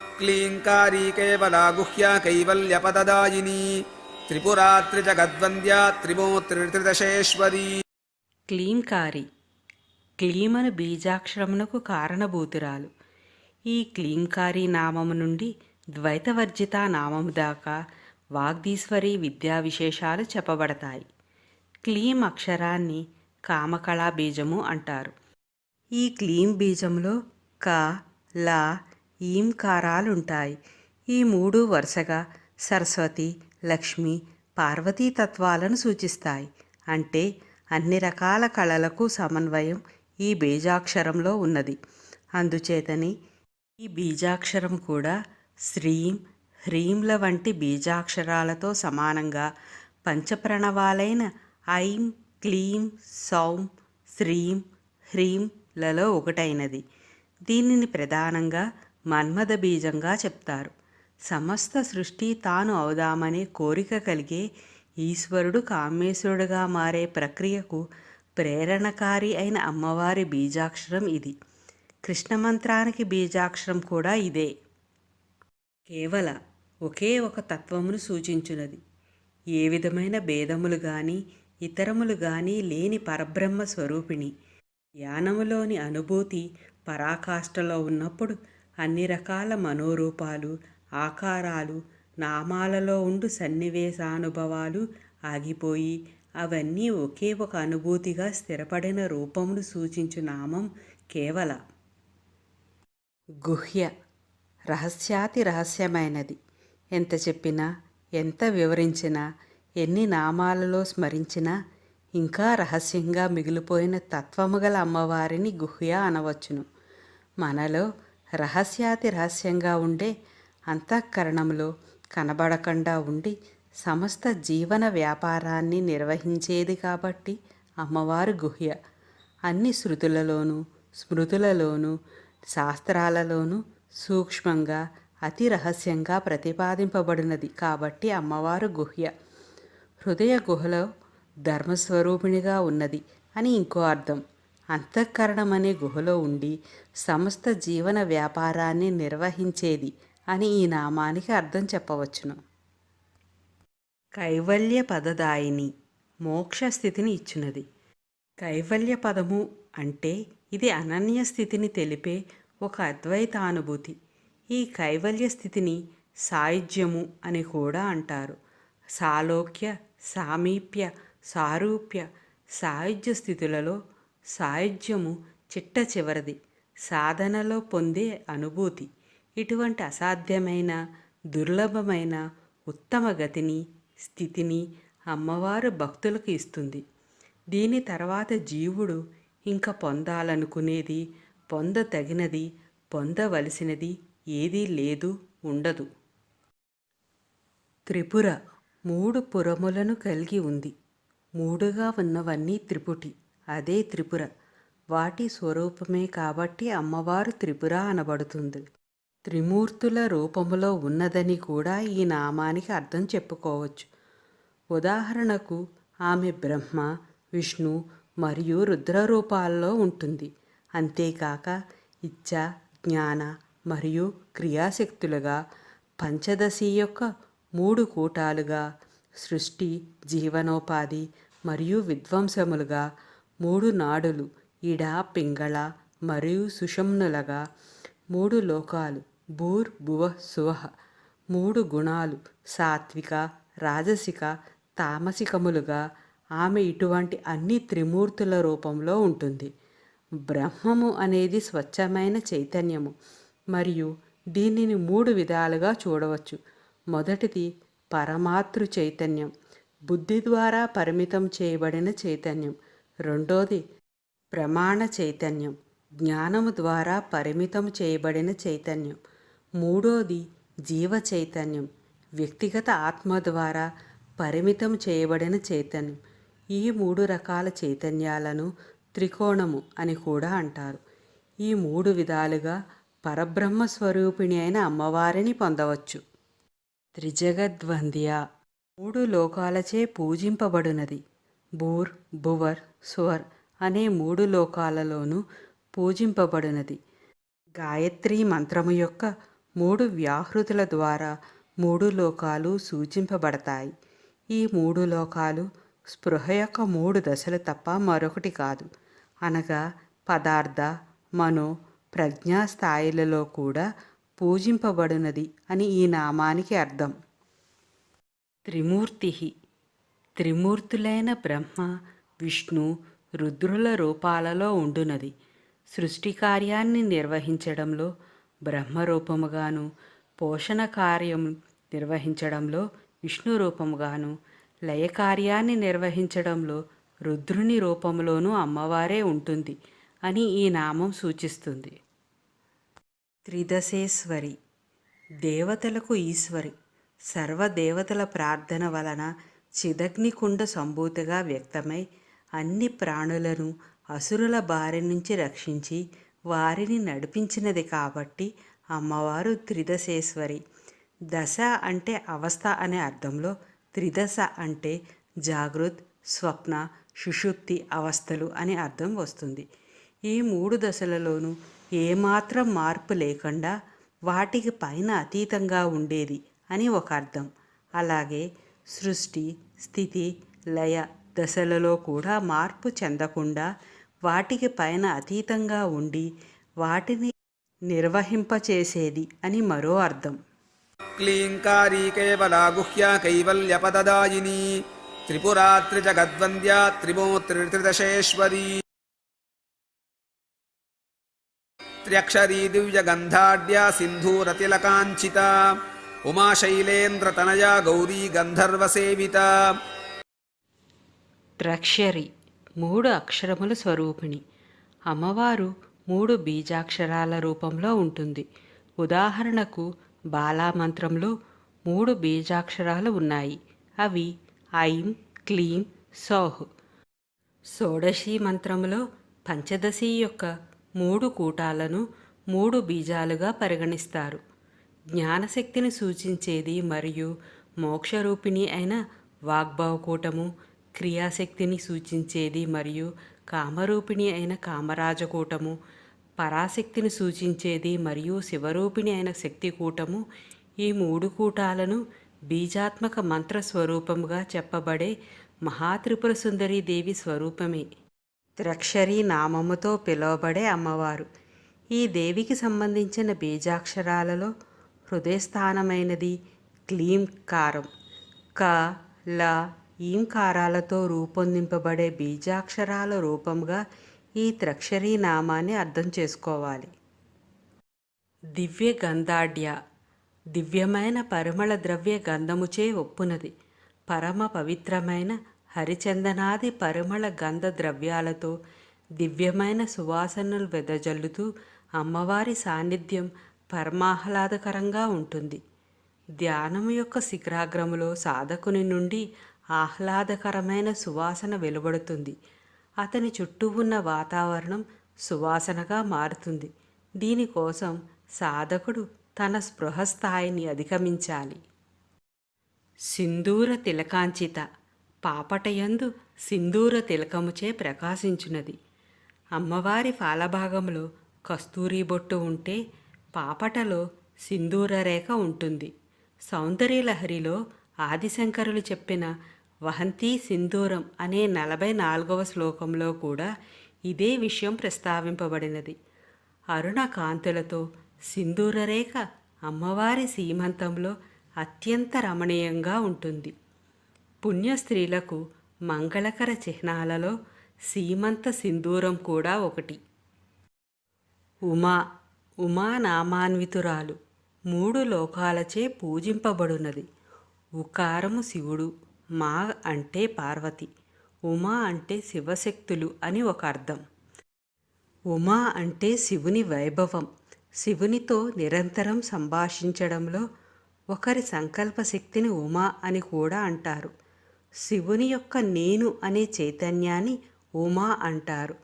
क्लीङ्कारी केवला गुह्या कैवल्यपददायिनी त्रिपुरा त्रिजगद्वन्द्या त्रिमूर्तिर्त्रिदशेश्वरी క్లీంకారి క్లీమను బీజాక్షరమునకు కారణభూతురాలు ఈ క్లీంకారి నామము నుండి ద్వైతవర్జిత నామము దాకా వాగ్దీశ్వరి విద్యా విశేషాలు చెప్పబడతాయి క్లీం అక్షరాన్ని కామకళా బీజము అంటారు ఈ క్లీం బీజంలో క లా ఈంకారాలుంటాయి ఈ మూడు వరుసగా సరస్వతి లక్ష్మి పార్వతీ తత్వాలను సూచిస్తాయి. అంటే అన్ని రకాల కళలకు సమన్వయం ఈ బీజాక్షరంలో ఉన్నది. అందుచేతని ఈ బీజాక్షరం కూడా శ్రీం హ్రీంల వంటి బీజాక్షరాలతో సమానంగా పంచప్రణవాలైన ఐం క్లీం సౌం శ్రీం హ్రీంలలో ఒకటైనది. దీనిని ప్రధానంగా మన్మథ బీజంగా చెప్తారు. సమస్త సృష్టి తాను అవుదామనే కోరిక కలిగే ఈశ్వరుడు కామేశ్వరుడుగా మారే ప్రక్రియకు ప్రేరణకారి అయిన అమ్మవారి బీజాక్షరం ఇది. కృష్ణ మంత్రానికి బీజాక్షరం కూడా ఇదే. కేవల ఒకే ఒక తత్వమును సూచించున్నది ఏ విధమైన భేదములు గాని ఇతరములు గాని లేని పరబ్రహ్మ స్వరూపిణి. ధ్యానములోని అనుభూతి పరాకాష్ఠలో ఉన్నప్పుడు అన్ని రకాల మనోరూపాలు ఆకారాలు నామాలలో ఉండు సన్నివేశానుభవాలు ఆగిపోయి అవన్నీ ఒకే ఒక అనుభూతిగా స్థిరపడిన రూపమును సూచించు నామం కేవల. గుహ్య రహస్యాతి రహస్యమైనది. ఎంత చెప్పినా ఎంత వివరించినా ఎన్ని నామాలలో స్మరించినా ఇంకా రహస్యంగా మిగిలిపోయిన తత్వము గల అమ్మవారిని గుహ్య అనవచ్చును. మనలో రహస్యాతి రహస్యంగా ఉండే అంతఃకరణంలో కనబడకుండా ఉండి సమస్త జీవన వ్యాపారాన్ని నిర్వహించేది కాబట్టి అమ్మవారు గుహ్య. అన్ని శృతులలోనూ స్మృతులలోనూ శాస్త్రాలలోనూ సూక్ష్మంగా అతి రహస్యంగా ప్రతిపాదింపబడినది కాబట్టి అమ్మవారు గుహ్య. హృదయ గుహలో ధర్మస్వరూపిణిగా ఉన్నది అని ఇంకో అర్థం. అంతఃకరణం అనే గుహలో ఉండి సమస్త జీవన వ్యాపారాన్ని నిర్వహించేది అని ఈ నామానికి అర్థం చెప్పవచ్చును. కైవల్య పదదాయిని మోక్ష స్థితిని ఇచ్చినది. కైవల్య పదము అంటే ఇది అనన్య స్థితిని తెలిపే ఒక అద్వైతానుభూతి. ఈ కైవల్య స్థితిని సాయుధ్యము అని కూడా అంటారు. సాలోక్య సామీప్య సారూప్య సాయుధ్య స్థితులలో సాయుధ్యము చిట్ట చివరిది. సాధనలో పొందే అనుభూతి. ఇటువంటి అసాధ్యమైన దుర్లభమైన ఉత్తమ గతిని స్థితిని అమ్మవారు భక్తులకు ఇస్తుంది. దీని తర్వాత జీవుడు ఇంకా పొందాలనుకునేది పొందతగినది పొందవలసినది ఏదీ లేదు ఉండదు. త్రిపుర మూడు పురములను కలిగి ఉంది. మూడుగా ఉన్నవన్నీ త్రిపుటి. అదే త్రిపుర. వాటి స్వరూపమే కాబట్టి అమ్మవారు త్రిపుర అనబడుతుంది. త్రిమూర్తుల రూపములో ఉన్నదని కూడా ఈ నామానికి అర్థం చెప్పుకోవచ్చు. ఉదాహరణకు ఆమె బ్రహ్మ విష్ణు మరియు రుద్ర రూపాల్లో ఉంటుంది. అంతేకాక ఇచ్చ జ్ఞాన మరియు క్రియాశక్తులుగా పంచదశి యొక్క మూడు కూటాలుగా సృష్టి జీవనోపాధి మరియు విధ్వంసములుగా మూడు నాడులు ఇడ పింగళ మరియు సుషమ్నులగా మూడు లోకాలు భూర్ భువ సువహ. మూడు గుణాలు సాత్విక రాజసిక తామసికములుగా ఆమె ఇటువంటి అన్ని త్రిమూర్తుల రూపంలో ఉంటుంది. బ్రహ్మము అనేది స్వచ్ఛమైన చైతన్యము మరియు దీనిని మూడు విధాలుగా చూడవచ్చు. మొదటిది పరమాతృ చైతన్యం బుద్ధి ద్వారా పరిమితం చేయబడిన చైతన్యం రెండోది ప్రమాణ చైతన్యం. జ్ఞానము ద్వారా పరిమితం చేయబడిన చైతన్యం. మూడోది జీవ చైతన్యం. వ్యక్తిగత ఆత్మ ద్వారా పరిమితం చేయబడిన చైతన్యం. ఈ మూడు రకాల చైతన్యాలను త్రికోణము అని కూడా అంటారు. ఈ మూడు విధాలుగా పరబ్రహ్మ స్వరూపిణి అయిన అమ్మవారిని పొందవచ్చు. త్రిజగద్వంద్య. మూడు లోకాలచే పూజింపబడినది. బూర్ భువర్ స్వర్ అనే మూడు లోకాలలోనూ పూజింపబడినది. గాయత్రి మంత్రము యొక్క మూడు వ్యాహృతుల ద్వారా మూడు లోకాలు సూచింపబడతాయి. ఈ మూడు లోకాలు స్పృహ యొక్క మూడు దశలు తప్ప మరొకటి కాదు. అనగా పదార్థ మనో ప్రజ్ఞా స్థాయిలలో కూడా పూజింపబడినది అని ఈ నామానికి అర్థం. త్రిమూర్తి. త్రిమూర్తులైన బ్రహ్మ విష్ణు రుద్రుల రూపాలలో ఉండునది. సృష్టి కార్యాన్ని నిర్వహించడంలో బ్రహ్మ రూపముగాను పోషణ కార్యం నిర్వహించడంలో విష్ణు రూపముగాను లయ కార్యాన్ని నిర్వహించడంలో రుద్రుని రూపంలోనూ అమ్మవారే ఉంటుంది అని ఈ నామం సూచిస్తుంది. త్రిదశేశ్వరి దేవతలకు ఈశ్వరి సర్వదేవతల ప్రార్థన వలన చిదగ్నికుండ సంభూతిగా వ్యక్తమై అన్ని ప్రాణులను అసురుల బారి నుంచి రక్షించి వారిని నడిపించినది కాబట్టి అమ్మవారు త్రిదశేశ్వరి. దశ అంటే అవస్థ అనే అర్థంలో త్రిదశ అంటే జాగృత్ స్వప్న సుషుప్తి అవస్థలు అని అర్థం వస్తుంది. ఈ మూడు దశలలోనూ ఏమాత్రం మార్పు లేకుండా వాటికి పైన అతీతంగా ఉండేది అని ఒక అర్థం. అలాగే సృష్టి స్థితి లయ దశలలో కూడా మార్పు చెందకుండా వాటికి పైన అతీతంగా ఉండి వాటిని నిర్వహింపచేసేది అని మరో అర్థం. క్లీంకారీ కేవలా గుహ్య కైవల్యపదదాయిని త్రిపురాత్రి జగద్వంద్యా త్రిదశేశ్వరీ త్ర్యక్షరీ దివ్యగంధాఢ్యా సింధూరతిలకాంచిత ఉమాశైలేంద్రతనయా గౌరీ గంధర్వసేవిత ద్రక్ష్యరి మూడు అక్షరముల స్వరూపిణి. అమ్మవారు మూడు బీజాక్షరాల రూపంలో ఉంటుంది. ఉదాహరణకు బాలా మంత్రంలో మూడు బీజాక్షరాలు ఉన్నాయి. అవి ఐం క్లీం సౌహ్. షోడశీ మంత్రములో పంచదశి యొక్క మూడు కూటాలను మూడు బీజాలుగా పరిగణిస్తారు. జ్ఞానశక్తిని సూచించేది మరియు మోక్షరూపిణి అయిన వాగ్భవకూటము క్రియాశక్తిని సూచించేది మరియు కామరూపిణి అయిన కామరాజకూటము పరాశక్తిని సూచించేది మరియు శివరూపిణి అయిన శక్తికూటము ఈ మూడు కూటాలను బీజాత్మక మంత్ర స్వరూపముగా చెప్పబడే మహాత్రిపుర సుందరి దేవి స్వరూపమే. త్రక్షరి నామముతో పిలువబడే అమ్మవారు. ఈ దేవికి సంబంధించిన బీజాక్షరాలలో హృదయస్థానమైనది క్లీం కారం. క ల ఈంకారాలతో రూపొందింపబడే బీజాక్షరాల రూపంగా ఈ త్రక్షరీ నామాన్ని అర్థం చేసుకోవాలి. దివ్య గంధాఢ్య దివ్యమైన పరిమళ ద్రవ్య గంధముచే ఒప్పునది. పరమ పవిత్రమైన హరిచందనాది పరిమళ గంధ ద్రవ్యాలతో దివ్యమైన సువాసనలు వెదజల్లుతూ అమ్మవారి సాన్నిధ్యం పరమాహ్లాదకరంగా ఉంటుంది. ధ్యానం యొక్క శిఖరాగ్రములో సాధకుని నుండి ఆహ్లాదకరమైన సువాసన వెలువడుతుంది. అతని చుట్టూ ఉన్న వాతావరణం సువాసనగా మారుతుంది. దీనికోసం సాధకుడు తన స్పృహ స్థాయిని అధిగమించాలి. సింధూర తిలకాంచిత పాపటయందు సింధూర తిలకముచే ప్రకాశించున్నది అమ్మవారి ఫాలభాగంలో కస్తూరి బొట్టు ఉంటే పాపటలో సింధూర రేఖ ఉంటుంది. సౌందర్యలహరిలో ఆదిశంకరులు చెప్పిన వహంతి సింధూరం అనే నలభై నాలుగవ శ్లోకంలో కూడా ఇదే విషయం ప్రస్తావింపబడినది. అరుణ కాంతులతో సింధూర రేఖ అమ్మవారి సీమంతంలో అత్యంత రమణీయంగా ఉంటుంది. పుణ్య స్త్రీలకు మంగళకర చిహ్నాలలో సీమంత సింధూరం కూడా ఒకటి. ఉమా ఉమా నామాన్వితురాలు మూడు లోకాలచే పూజింపబడునది ఉకారము శివుడు మా అంటే పార్వతి ఉమా అంటే శివశక్తులు అని ఒక అర్థం. ఉమా అంటే శివుని వైభవం. శివునితో నిరంతరం సంభాషించడంలో ఒకరి సంకల్ప శక్తిని ఉమా అని కూడా అంటారు. శివుని యొక్క నేను అనే చైతన్యాన్ని ఉమా అంటారు.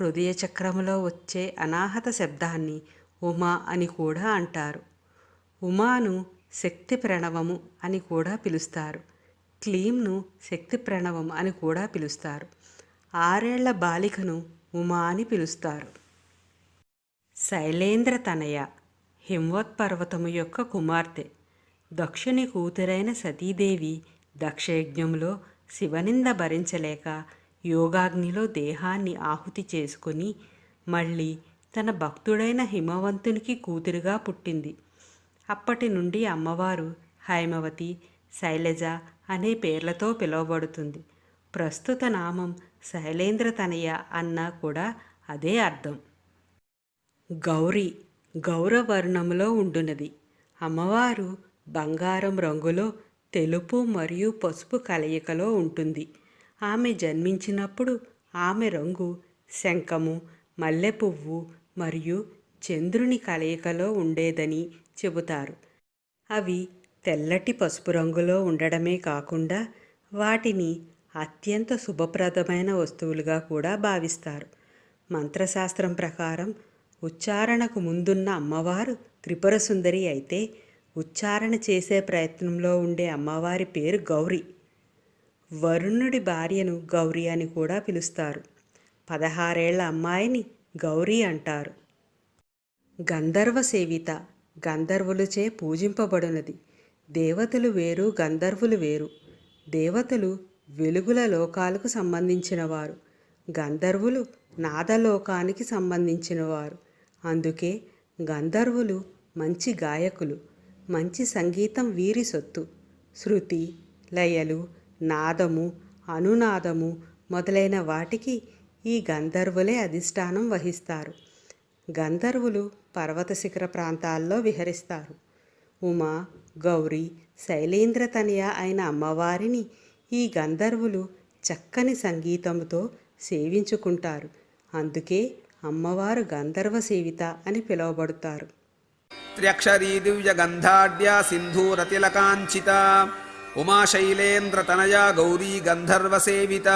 హృదయ చక్రంలో వచ్చే అనాహత శబ్దాన్ని ఉమా అని కూడా అంటారు. ఉమాను శక్తి ప్రణవము అని కూడా పిలుస్తారు. క్లీమ్ను శక్తి ప్రణవం అని కూడా పిలుస్తారు. ఆరేళ్ళ బాలికను ఉమా అని పిలుస్తారు. శైలేంద్ర తనయ హింవత్ పర్వతము యొక్క కుమార్తె. దక్షుని కూతురైన సతీదేవి దక్షయజ్ఞంలో శివనింద భరించలేక యోగాగ్నిలో దేహాన్ని ఆహుతి చేసుకుని మళ్ళీ తన భక్తుడైన హిమవంతునికి కూతురుగా పుట్టింది. అప్పటి నుండి అమ్మవారు హైమవతి శైలజ అనే పేర్లతో పిలువబడుతుంది. ప్రస్తుత నామం శైలేంద్ర తనయ అన్న కూడా అదే అర్థం. గౌరీ గౌరవర్ణంలో ఉండునది. అమ్మవారు బంగారం రంగులో తెలుపు మరియు పసుపు కలయికలో ఉంటుంది. ఆమె జన్మించినప్పుడు ఆమె రంగు శంఖము మల్లెపువ్వు మరియు చంద్రుని కలయికలో ఉండేదని చెబుతారు. అవి తెల్లటి పసుపు రంగులో ఉండడమే కాకుండా వాటిని అత్యంత శుభప్రదమైన వస్తువులుగా కూడా భావిస్తారు. మంత్రశాస్త్రం ప్రకారం ఉచ్చారణకు ముందున్న అమ్మవారు త్రిపుర సుందరి అయితే ఉచ్చారణ చేసే ప్రయత్నంలో ఉండే అమ్మవారి పేరు గౌరీ. వరుణుడి భార్యను గౌరీ అని కూడా పిలుస్తారు. పదహారేళ్ళ అమ్మాయిని గౌరీ అంటారు. గంధర్వ సేవిత గంధర్వులచే పూజింపబడినది. దేవతలు వేరు గంధర్వులు వేరు. దేవతలు వెలుగుల లోకాలకు సంబంధించినవారు. గంధర్వులు నాదలోకానికి సంబంధించినవారు. అందుకే గంధర్వులు మంచి గాయకులు మంచి సంగీతం వీరి సొత్తు. శృతి లయలు నాదము అనునాదము మొదలైన వాటికి ఈ గంధర్వులే అధిష్టానం వహిస్తారు. గంధర్వులు పర్వత శిఖర ప్రాంతాల్లో విహరిస్తారు. ఉమా గౌరీ శైలేంద్ర తనయ అయిన అమ్మవారిని ఈ గంధర్వులు చక్కని సంగీతంతో సేవించుకుంటారు. అందుకే అమ్మవారు గంధర్వ సేవిత అని పిలువబడతారు. త్ర్యక్షరీ దివ్యగంధాఢ్యా సింధూరతిలకాంచిత ఉమాశైలేంద్రతనయా గౌరీ గంధర్వ సేవిత.